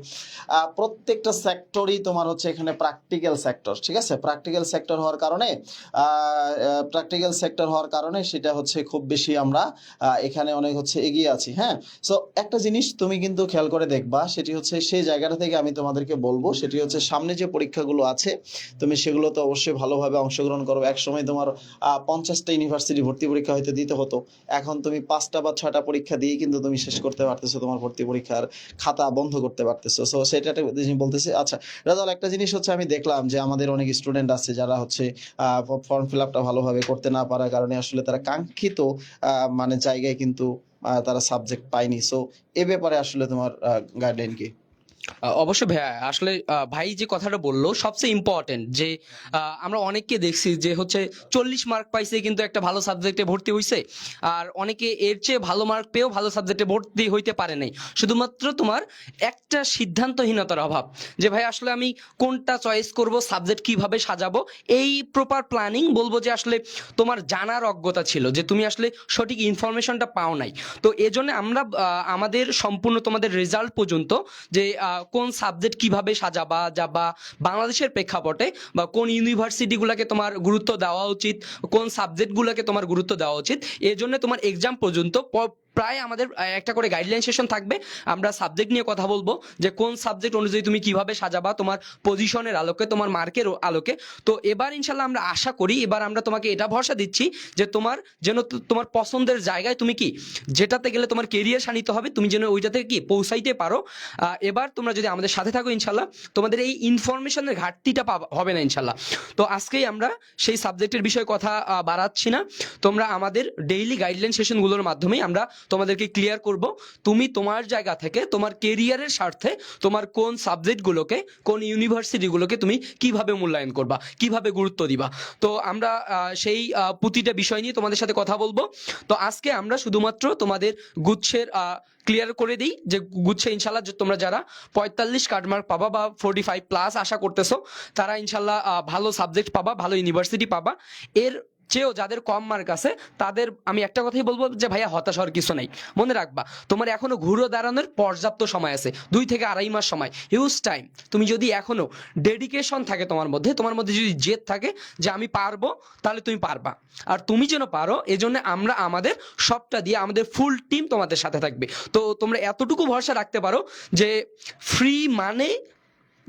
প্রত্যেকটা সেক্টরই তোমার হচ্ছে এখানে প্র্যাকটিক্যাল সেক্টর ঠিক আছে? প্র্যাকটিক্যাল সেক্টর হওয়ার কারণে প্র্যাকটিক্যাল সেক্টর হওয়ার কারণে সেটা হচ্ছে খুব বেশি আমরা এখানে অনেক হচ্ছে এগিয়ে আছি হ্যাঁ? সো একটা জিনিস তুমি কিন্তু খেয়াল করে দেখবা, সেটি হচ্ছে সেই জায়গাটা থেকে আমি তোমাদেরকে বলব, সেটি হচ্ছে সামনে যে পরীক্ষাগুলো আছে, তুমি সেগুলো তো অবশ্যই ভালোভাবে অংশগ্রহণ করো এক সময় তোমার পঞ্চাশটা ইউনিভার্সিটি ভর্তি পরীক্ষা হয়তো দিতে হতো, এখন তুমি পাঁচটা বা ছটা পরীক্ষা দিয়ে কিন্তু তুমি শেষ করতে পারতেছো, তোমার ভর্তি পরীক্ষার খাতা বন্ধ করতে পারতেছো। সো সেটা একটা জিনিস বলতেছি। আচ্ছা রাজাল একটা জিনিস হচ্ছে আমি দেখলাম যে আমাদের অনেক স্টুডেন্ট আছে যারা হচ্ছে ফর্ম ফিল আপটা ভালোভাবে করতে না পারার কারণে আসলে তারা কাঙ্ক্ষিত মানে জায়গায় কিন্তু তারা সাবজেক্ট পায়নি। সো এ ব্যাপারে আসলে তোমার গাইডলাইন কি? অবশ্যই ভাইয়া, আসলে ভাই যে কথাটা বলল, সবচেয়ে ইম্পর্টেন্ট যে আমরা অনেককে দেখছি যে হচ্ছে চল্লিশ মার্ক পাইছে কিন্তু একটা ভালো সাবজেক্টে ভর্তি হয়েছে আর অনেকে এর চেয়ে ভালো মার্ক পেয়েও ভালো সাবজেক্টে ভর্তি হইতে পারে নাই। শুধুমাত্র তোমার একটা সিদ্ধান্তহীনতার অভাব, যে ভাই আসলে আমি কোনটা চয়েস করব সাবজেক্ট কীভাবে সাজাবো, এই প্রপার প্ল্যানিং বলব যে আসলে তোমার জানার অজ্ঞতা ছিল, যে তুমি আসলে সঠিক ইনফরমেশনটা পাও নাই। তো এজন্য আমরা আমাদের সম্পূর্ণ তোমাদের রেজাল্ট পর্যন্ত যে কোন সাবজেক্ট কীভাবে সাজাবা যা বা বাংলাদেশের প্রেক্ষাপটে বা কোন ইউনিভার্সিটিগুলোকে তোমার গুরুত্ব দেওয়া উচিত, কোন সাবজেক্টগুলোকে তোমার গুরুত্ব দেওয়া উচিত এই জন্য তোমার এক্সাম পর্যন্ত প্রায় আমাদের একটা করে গাইডলাইন সেশন থাকবে। আমরা সাবজেক্ট নিয়ে কথা বলব যে কোন সাবজেক্ট অনুযায়ী তুমি কীভাবে সাজাবা, তোমার পজিশনের আলোকে, তোমার মার্কের আলোকে। তো এবার ইনশাল্লাহ আমরা আশা করি, এবার আমরা তোমাকে এটা ভরসা দিচ্ছি যে তোমার যেন তোমার পছন্দের জায়গায় তুমি কি, যেটাতে গেলে তোমার কেরিয়ার শানিত হবে, তুমি যেন ওইটাতে কি পৌঁছাইতে পারো। এবার তোমরা যদি আমাদের সাথে থাকো ইনশাল্লাহ, তোমাদের এই ইনফরমেশনের ঘাটতিটা হবে না ইনশাল্লাহ। তো আজকেই আমরা সেই সাবজেক্টের বিষয়ে কথা বাড়াচ্ছি না। তোমরা আমাদের ডেইলি গাইডলাইন সেশনগুলোর মাধ্যমেই আমরা তোমাদেরকে ক্লিয়ার করব, তুমি তোমার জায়গা থেকে তোমার কেরিয়ারের স্বার্থে তোমার কোন সাবজেক্টগুলোকে কোন ইউনিভার্সিটিগুলোকে তুমি কীভাবে মূল্যায়ন করবা, কীভাবে গুরুত্ব দিবা। তো আমরা সেই প্রতিটা বিষয় নিয়ে তোমাদের সাথে কথা বলব। তো আজকে আমরা শুধুমাত্র তোমাদের গুচ্ছের ক্লিয়ার করে দিই যে গুচ্ছে ইনশাল্লাহ তোমরা যারা পঁয়তাল্লিশ কাটমার্ক পাবা বা ফোর্টি ফাইভ প্লাস আশা করতেছো, তারা ইনশাল্লাহ ভালো সাবজেক্ট পাবা, ভালো ইউনিভার্সিটি পাবা। এর চেয়েও যাদের কম মার্ক আছে, তাদের আমি একটা কথাই বলব যে, ভাইয়া, হতাশ হওয়ার কিছু নাই। মনে রাখবা, তোমার এখনও ঘুরো দাঁড়ানোর পর্যাপ্ত সময় আছে, দুই থেকে আড়াই মাস সময়। হিউজ টাইম তুমি যদি এখনও ডেডিকেশন থাকে তোমার মধ্যে তোমার মধ্যে যদি জেদ থাকে যে, আমি পারব তাহলে তুমি পারবা। আর তুমি যেন পারো, এজন্য আমরা আমাদের সবটা দিয়ে আমাদের ফুল টিম তোমাদের সাথে থাকবে। তো তোমরা এতটুকু ভরসা রাখতে পারো যে ফ্রি মানে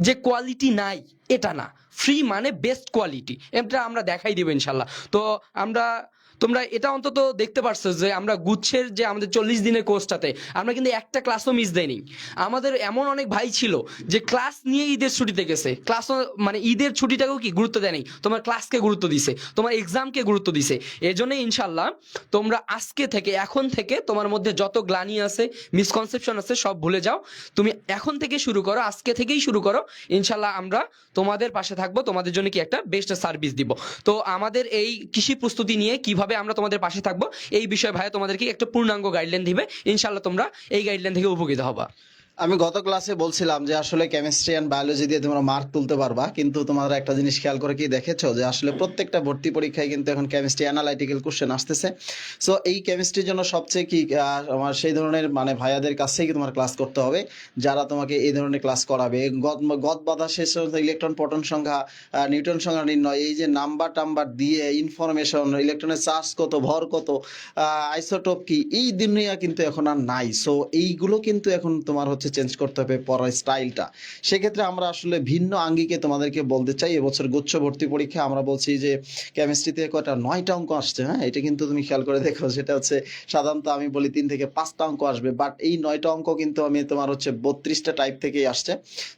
যে কোয়ালিটি নাই, এটা না। ফ্রি মানে বেস্ট কোয়ালিটি এটা আমরা দেখাই দেবো ইনশাল্লাহ। তো আমরা তোমরা এটা অন্তত দেখতে পারছ যে আমরা গুচ্ছের যে আমাদের চল্লিশ দিনের কোর্সটাতে, আমরা কিন্তু একটা ক্লাসও মিস দেয়নি আমাদের এমন অনেক ভাই ছিল যে ক্লাস নিয়ে ঈদের ছুটিতে গেছে। ক্লাসও মানে ঈদের ছুটিটাকেও কি গুরুত্ব দেয়নি তোমার ক্লাসকে গুরুত্ব দিছে? তোমার এক্সামকে গুরুত্ব দিছে? এই জন্য ইনশাল্লাহ তোমরা আজকে থেকে, এখন থেকে তোমার মধ্যে যত গ্লানি আছে মিসকনসেপশন আছে, সব ভুলে যাও। তুমি এখন থেকে শুরু করো, আজকে থেকেই শুরু করো। ইনশাল্লাহ আমরা তোমাদের পাশে থাকব। তোমাদের জন্য কি একটা বেস্ট সার্ভিস দিব। তো আমাদের এই কৃষি প্রস্তুতি নিয়ে কীভাবে আমরা তোমাদের পাশে থাকব? এই বিষয়ে ভাইয়া তোমাদেরকে একটা পূর্ণাঙ্গ গাইডলাইন দিবে। ইনশাল্লাহ তোমরা এই গাইডলাইন থেকে উপকৃত হবা। আমি গত ক্লাসে বলছিলাম যে আসলে কেমিস্ট্রি অ্যান্ড বায়োলজি দিয়ে তোমরা মার্ক তুলতে পারবা, কিন্তু তোমরা একটা জিনিস খেয়াল করে কি দেখেছ? যে আসলে প্রত্যেকটা ভর্তি পরীক্ষায় কিন্তু এখন কেমিস্ট্রি অ্যানালাইটিক্যাল কোশ্চেন আসতেছে। সো এই কেমিস্ট্রির জন্য সবচেয়ে কি আমার সেই ধরনের মানে ভাইয়াদের কাছেই তোমার ক্লাস করতে হবে, যারা তোমাকে এই ধরনের ক্লাস করাবে। গদ বাধা শেষ ইলেকট্রন পটন সংখ্যা নিউটন সংখ্যা নির্ণয়, এই যে নাম্বার টাম্বার দিয়ে ইনফরমেশন ইলেকট্রনের চার্জ কত, ভর কত আইসোটোপ কি, এই দুনিয়া কিন্তু এখন আর নাই। সো এইগুলো কিন্তু এখন তোমার হচ্ছে চেঞ্জ করতে হবে পড়ার স্টাইলটা সেক্ষেত্রে আমরা আসলে ভিন্ন আঙ্গিকে তোমাদেরকে বলতে চাই, এবছর গুচ্ছ ভর্তি পরীক্ষা আমরা বলছি যে কেমিস্ট্রিতে কয়টা, নয়টা অঙ্ক আসছে হ্যাঁ? এটা কিন্তু তুমি খেয়াল করে দেখো, সেটা হচ্ছে সাধারণত আমি বলি তিন থেকে পাঁচটা অঙ্ক আসবে বাট এই নয়টা অঙ্ক কিন্তু আমি তোমার হচ্ছে বত্রিশটা টাইপ থেকেই আসছে।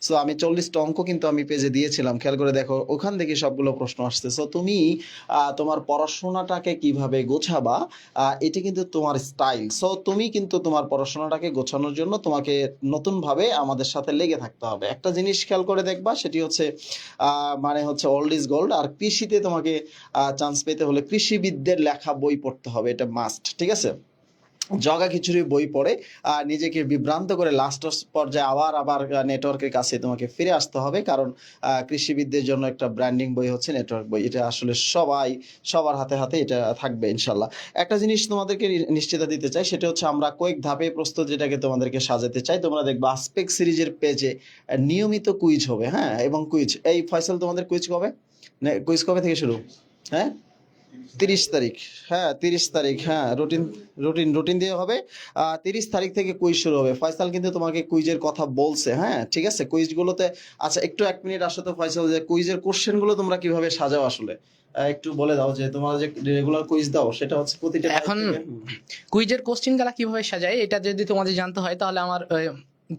সো আমি চল্লিশটা অঙ্ক কিন্তু আমি পেজে দিয়েছিলাম, খেয়াল করে দেখো, ওখান থেকে সবগুলো প্রশ্ন আসছে। সো তুমি তোমার পড়াশোনাটাকে কীভাবে গোছাবা এটা কিন্তু তোমার স্টাইল সো তুমি কিন্তু তোমার পড়াশোনাটাকে গোছানোর জন্য তোমাকে নতুনভাবে আমাদের সাথে লেগে থাকতে হবে। একটা জিনিস খেয়াল করে দেখবা, সেটি হচ্ছে মানে হচ্ছে ওল্ড ইজ গোল্ড আর কৃষিতে তোমাকে চান্স পেতে হলে কৃষিবিদদের লেখা বই পড়তে হবে, এটা মাস্ট ঠিক আছে? জগা খিচুড়ি বই পড়ে নিজেকে বিভ্রান্ত করে লাস্ট পর্যায়ে আবার আবার নেটওয়ার্কের কাছে তোমাকে ফিরে আসতে হবে। কারণ কৃষিবিদদের জন্য একটা ব্র্যান্ডিং বই হচ্ছে নেটওয়ার্ক বই। এটা আসলে সবাই, সবার হাতে হাতে এটা থাকবে ইনশাল্লাহ। একটা জিনিস তোমাদেরকে নিশ্চিত দিতে চাই, সেটা হচ্ছে আমরা কয়েক ধাপে প্রস্তুত যেটাকে তোমাদেরকে সাজাতে চাই। তোমরা দেখবে আসপেক সিরিজের পেজে নিয়মিত কুইজ হবে হ্যাঁ? এবং কুইজ এই ফয়সাল তোমাদের কুইজ কবে? কুইজ কবে থেকে শুরু? হ্যাঁ? তিরিশ তারিখ হ্যাঁ তিরিশ তারিখ হ্যাঁ রুটিন রুটিন রুটিন দিয়ে হবে। তিরিশ তারিখ থেকে কুইজ শুরু হবে। ফয়সাল কিন্তু তোমাকে কুইজের কথা বলছে হ্যাঁ ঠিক আছে? কুইজগুলোতে আচ্ছা একটু এক মিনিট আসো তো ফয়সাল যে কুইজের কোশ্চেনগুলো তোমরা কীভাবে সাজাও আসলে? একটু বলে দাও যে তোমরা যে রেগুলার কুইজ দাও সেটা হচ্ছে প্রতিটা এখন কুইজের কোশ্চেনগুলা কীভাবে সাজায় এটা যদি তোমাদের জানতে হয় তাহলে আমার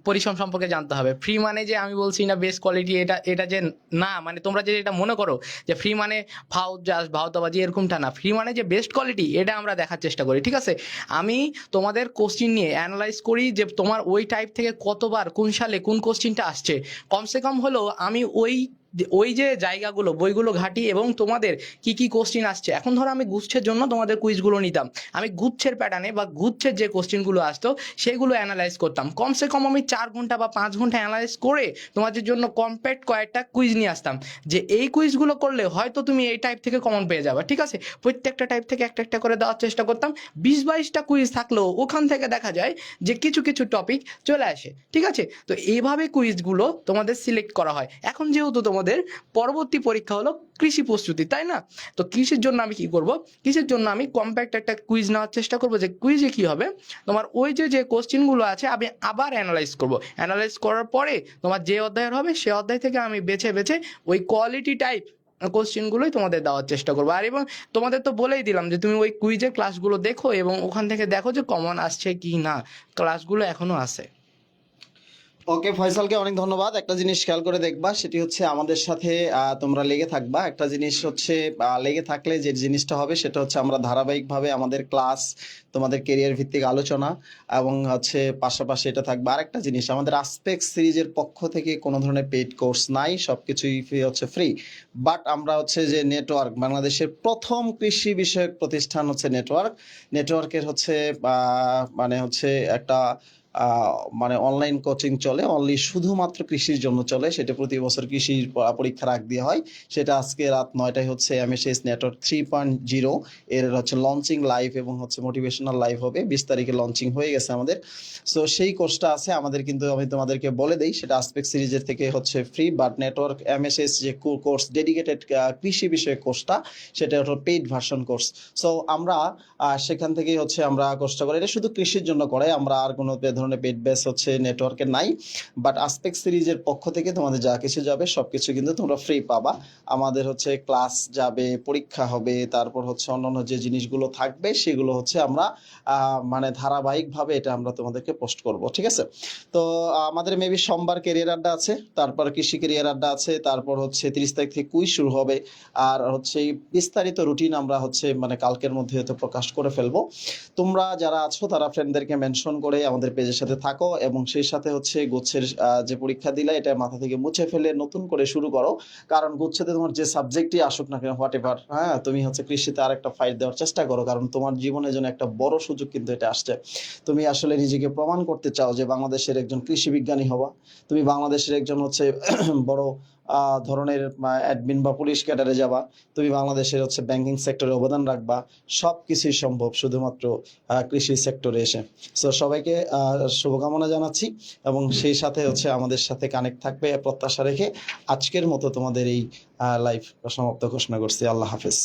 পরিশ্রম সম্পর্কে জানতে হবে। ফ্রি মানে যে আমি বলছি না বেস্ট কোয়ালিটি এটা এটা যে না মানে তোমরা যে এটা মনে করো যে ফ্রি মানে ফাউ জাস ভাওতাবাজি এরকমটা না। ফ্রি মানে যে বেস্ট কোয়ালিটি এটা আমরা দেখার চেষ্টা করি, ঠিক আছে? আমি তোমাদের কোশ্চিন নিয়ে অ্যানালাইজ করি যে তোমার ওই টাইপ থেকে কতবার কোন সালে কোন কোশ্চিনটা আসছে। কমসে কম হলেও আমি ওই ওই যে জায়গাগুলো, বইগুলো ঘাটি এবং তোমাদের কি কি কোশ্চিন আসছে। এখন ধরো আমি গুচ্ছের জন্য তোমাদের কুইজগুলো নিতাম। আমি গুচ্ছের প্যাটার্নে বা গুচ্ছের যে কোশ্চেনগুলো আসতো, সেগুলো অ্যানালাইজ করতাম। কমসে কম আমি চার ঘণ্টা বা পাঁচ ঘণ্টা অ্যানালাইজ করে তোমাদের জন্য কম্প্যাক্ট কয়েকটা কুইজ নিয়ে আসতাম। যে এই কুইজগুলো করলে হয়তো তুমি এই টাইপ থেকে কমন পেয়ে যাবে, ঠিক আছে? প্রত্যেকটা টাইপ থেকে একটা একটা করে দেওয়ার চেষ্টা করতাম। বিশ বাইশটা কুইজ থাকলেও ওখান থেকে দেখা যায় যে কিছু কিছু টপিক চলে আসে, ঠিক আছে? তো এইভাবে কুইজগুলো তোমাদের সিলেক্ট করা হয়। এখন যেহেতু তোমাদের পরবর্তী পরীক্ষা হলো কৃষি প্রস্তুতি, তাই না? তো কৃষির জন্য আমি কি করব? কৃষির জন্য আমি কম্প্যাক্ট একটা কুইজ নেওয়ার চেষ্টা করব যে কুইজে কি হবে? তোমার ওই যে যে কোশ্চেনগুলো আছে, আমি আবার অ্যানালাইজ করব। অ্যানালাইজ করার পরে তোমার যে অধ্যায়ের হবে, সে অধ্যায় থেকে আমি বেছে বেছে ওই কোয়ালিটি টাইপ কোশ্চেনগুলোই তোমাদের দেওয়ার চেষ্টা করব। আর এবং তোমাদের তো বলেই দিলাম যে তুমি ওই কুইজের ক্লাসগুলো দেখো এবং ওখান থেকে দেখো যে কমন আসছে কি না। ক্লাসগুলো এখনও আছে। ওকে ফয়সালকে অনেক ধন্যবাদ। একটা জিনিস খেয়াল করে দেখবা, সেটি হচ্ছে আমাদের সাথে তোমরা লেগে থাকবা। একটা জিনিস হচ্ছে লেগে থাকলে যে জিনিসটা হবে, সেটা হচ্ছে আমরা ধারাবাহিকভাবে আমাদের ক্লাস, তোমাদের কেরিয়ার ভিত্তিক আলোচনা এবং হচ্ছে পাশাপাশি এটা থাকবে। আরেকটা জিনিস, আমাদের আসপেক্ট সিরিজের পক্ষ থেকে কোনো ধরনের পেইড কোর্স নাই, সবকিছুই ফ্রি হচ্ছে ফ্রি বাট আমরা হচ্ছে যে নেটওয়ার্ক বাংলাদেশের প্রথম কৃষি বিষয়ক প্রতিষ্ঠান হচ্ছে নেটওয়ার্ক নেটওয়ার্কের হচ্ছে মানে হচ্ছে একটা মানে অনলাইন কোচিং চলে অনলি শুধুমাত্র কৃষির জন্য চলে, সেটা প্রতি বছর কৃষির প- পরীক্ষার আগ দিয়ে হয়। সেটা আজকে রাত নয়টায় হচ্ছে MSS network three point zero এর হচ্ছে লঞ্চিং লাইভ এবং হচ্ছে মোটিভেশনাল লাইভ হবে। বিশ তারিখে লঞ্চিং হয়ে গেছে আমাদের। সো সেই কোর্সটা আছে, আমাদের কিন্তু আমি তোমাদেরকে বলে দেই, সেটা আসপেক্ট সিরিজের থেকে হচ্ছে ফ্রি বাট নেটওয়ার্ক এমএসএস যে কোর্স ডেডিকেটেড কৃষি বিষয়ক কোর্সটা সেটা হলো পেইড ভার্সন কোর্স সো আমরা সেখান থেকেই হচ্ছে আমরা কোর্সটা করে, এটা শুধু কৃষির জন্য করে, আমরা আর কোনো ধরনের পেড বেস হচ্ছে নেটওয়ার্কে নাই। বাট আসপেক্ট সিরিজের পক্ষ থেকে তোমাদের যা কিছু যাবে, সবকিছু কিন্তু তোমরা ফ্রি পাবা। আমাদের হচ্ছে ক্লাস যাবে, পরীক্ষা হবে, তারপর হচ্ছে অন্যান্য যে জিনিসগুলো থাকবে, সেগুলো হচ্ছে আমরা মানে ধারাবাহিকভাবে এটা আমরা তোমাদেরকে পোস্ট করব, ঠিক আছে? তো আমাদের মেবি সোমবার কেরিয়ার আড্ডা আছে, তারপর কৃষি কেরিয়ার আড্ডা আছে, তারপর হচ্ছে তিরিশ তারিখ থেকে কুইজ শুরু হবে, আর হচ্ছে বিস্তারিত রুটিন আমরা হচ্ছে মানে কালকের মধ্যে হয়তো প্রকাশ করে ফেলব। তোমরা যারা আছো, তারা ফ্রেন্ডদেরকে মেনশন করে আমাদের পেজের সাথে থাকো এবং সেই সাথে হচ্ছে গুচ্ছের যে পরীক্ষা দিলে এটা মাথা থেকে মুছে ফেলে নতুন করে শুরু করো। কারণ গুচ্ছেতে তোমার যে সাবজেক্টই আসুক না কেন হোয়াট এভার হ্যাঁ তুমি হচ্ছে কৃষিতে আর একটা ফাইট দেওয়ার চেষ্টা করো। কারণ তোমার জীবনের জন্য একটা বড় সুযোগ কিন্তু এটা আসছে। তুমি আসলে নিজেকে প্রমাণ করতে চাও যে বাংলাদেশের একজন কৃষি বিজ্ঞানী হবা। তুমি বাংলাদেশের একজন হচ্ছে বড় ধরনের অ্যাডমিন বা পুলিশ ক্যাডারে যাবা তুমি বাংলাদেশের হচ্ছে ব্যাংকিং সেক্টরে অবদান রাখবা সব কিছুই সম্ভব শুধুমাত্র কৃষি সেক্টরে এসে। সো সবাইকে শুভকামনা জানাচ্ছি এবং সেই সাথে হচ্ছে আমাদের সাথে কানেক্ট থাকবে প্রত্যাশা রেখে আজকের মতো তোমাদের এই লাইভ সমাপ্ত ঘোষণা করছি। আল্লাহ হাফেজ।